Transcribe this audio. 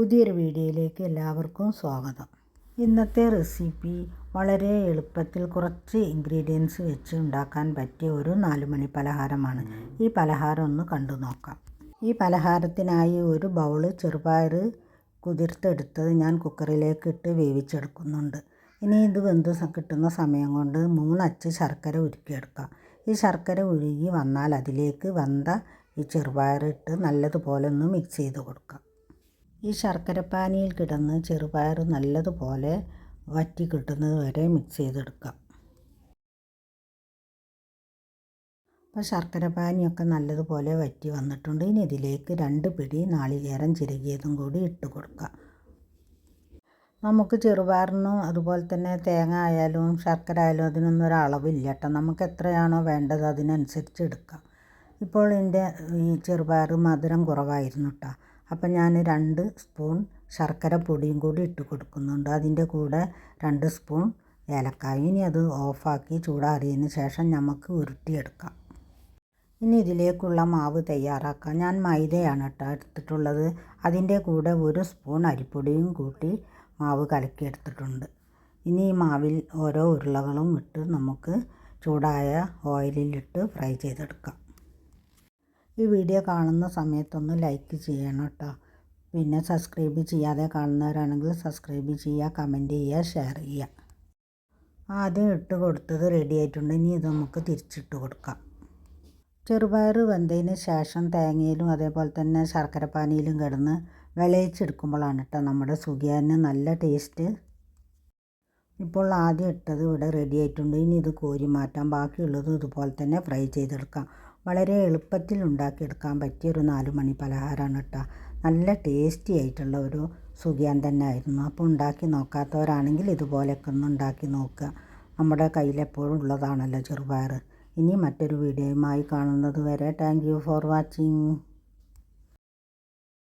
പുതിയൊരു വീഡിയോയിലേക്ക് എല്ലാവർക്കും സ്വാഗതം. ഇന്നത്തെ റെസിപ്പി വളരെ എളുപ്പത്തിൽ കുറച്ച് ഇൻഗ്രീഡിയൻസ് വെച്ച് ഉണ്ടാക്കാൻ പറ്റിയ ഒരു നാലുമണി പലഹാരമാണ്. ഈ പലഹാരം ഒന്ന് കണ്ടു നോക്കാം. ഈ പലഹാരത്തിനായി ഒരു ബൗൾ ചെറുപയർ കുതിർത്തെടുത്തത് ഞാൻ കുക്കറിലേക്ക് ഇട്ട് വേവിച്ചെടുക്കുന്നുണ്ട്. ഇനി ഇത് വെന്ത് കിട്ടുന്ന സമയം കൊണ്ട് മൂന്നച്ച് ശർക്കര ഉരുക്കിയെടുക്കാം. ഈ ശർക്കര ഉരുകി വന്നാൽ അതിലേക്ക് വെന്ത ഈ ചെറുപയർ ഇട്ട് നല്ലതുപോലെ ഒന്ന് മിക്സ് ചെയ്ത് കൊടുക്കാം. ഈ ശർക്കരപ്പാനിയിൽ കിടന്ന് ചെറുപയർ നല്ലതുപോലെ വറ്റി കിട്ടുന്നത് വരെ മിക്സ് ചെയ്തെടുക്കാം. അപ്പോൾ ശർക്കരപ്പാനിയൊക്കെ നല്ലതുപോലെ വറ്റി വന്നിട്ടുണ്ട്. ഇനി ഇതിലേക്ക് രണ്ട് പിടി നാളികേരം ചിരകിയതും കൂടി ഇട്ട് കൊടുക്കാം. നമുക്ക് ചെറുപയറിനും അതുപോലെ തന്നെ തേങ്ങ ആയാലും ശർക്കര ആയാലും അതിനൊന്നും ഒരു അളവില്ല കേട്ടോ. നമുക്ക് എത്രയാണോ വേണ്ടത് അതിനനുസരിച്ച് എടുക്കാം. ഇപ്പോൾ എന്റെ ഈ ചെറുപയർ മധുരം കുറവായിരുന്നു കേട്ടോ. അപ്പം ഞാൻ രണ്ട് സ്പൂൺ ശർക്കര പൊടിയും കൂടി ഇട്ട് കൊടുക്കുന്നുണ്ട്. അതിന്റെ കൂടെ രണ്ട് സ്പൂൺ ഏലക്കായ ഇനി അത് ഓഫാക്കി ചൂടാറിയതിന് ശേഷം നമുക്ക് ഉരുട്ടിയെടുക്കാം. ഇനി ഇതിലേക്കുള്ള മാവ് തയ്യാറാക്കാം. ഞാൻ മൈദയാണ് കേട്ടോ എടുത്തിട്ടുള്ളത്. അതിന്റെ കൂടെ ഒരു സ്പൂൺ അരിപ്പൊടിയും കൂട്ടി മാവ് കലക്കിയെടുത്തിട്ടുണ്ട്. ഇനി ഈ മാവിൽ ഓരോ ഉരുളകളും ഇട്ട് നമുക്ക് ചൂടായ ഓയിലിലിട്ട് ഫ്രൈ ചെയ്തെടുക്കാം. ഈ വീഡിയോ കാണുന്ന സമയത്തൊന്ന് ലൈക്ക് ചെയ്യണം കേട്ടോ. പിന്നെ സബ്സ്ക്രൈബ് ചെയ്യാതെ കാണുന്നവരാണെങ്കിൽ സബ്സ്ക്രൈബ് ചെയ്യുക കമന്റ് ചെയ്യുക ഷെയർ ചെയ്യുക. ആദ്യം ഇട്ട് കൊടുത്തത് റെഡി ആയിട്ടുണ്ട്. ഇനി ഇത് നമുക്ക് തിരിച്ചിട്ട് കൊടുക്കാം. ചെറുപയർ വെന്തതിന് ശേഷം തേങ്ങയിലും അതേപോലെ തന്നെ ശർക്കരപ്പാനിയിലും കിടന്ന് വിളയിച്ചെടുക്കുമ്പോഴാണ് കേട്ടോ നമ്മുടെ സുഖിയാന് നല്ല ടേസ്റ്റ് ഇപ്പോൾ ആദ്യം ഇട്ടത് ഇവിടെ റെഡി ആയിട്ടുണ്ട്. ഇനി ഇത് കോരി മാറ്റാം. ബാക്കിയുള്ളത് ഇതുപോലെ തന്നെ ഫ്രൈ ചെയ്തെടുക്കാം. വളരെ എളുപ്പത്തിൽ ഉണ്ടാക്കിയെടുക്കാൻ പറ്റിയ ഒരു നാല് മണി പലഹാരമാണ് കേട്ടോ. നല്ല ടേസ്റ്റി ആയിട്ടുള്ള ഒരു സുഖിയാൻ തന്നെ ആയിരുന്നു അപ്പോൾ ഉണ്ടാക്കി നോക്കാത്തവരാണെങ്കിൽ ഇതുപോലെയൊക്കെ ഒന്ന് ഉണ്ടാക്കി നോക്കുക. നമ്മുടെ കയ്യിലെപ്പോഴും ഉള്ളതാണല്ലോ ചെറുപയർ. ഇനി മറ്റൊരു വീഡിയോയുമായി കാണുന്നത് വരെ താങ്ക് യു ഫോർ വാച്ചിങ്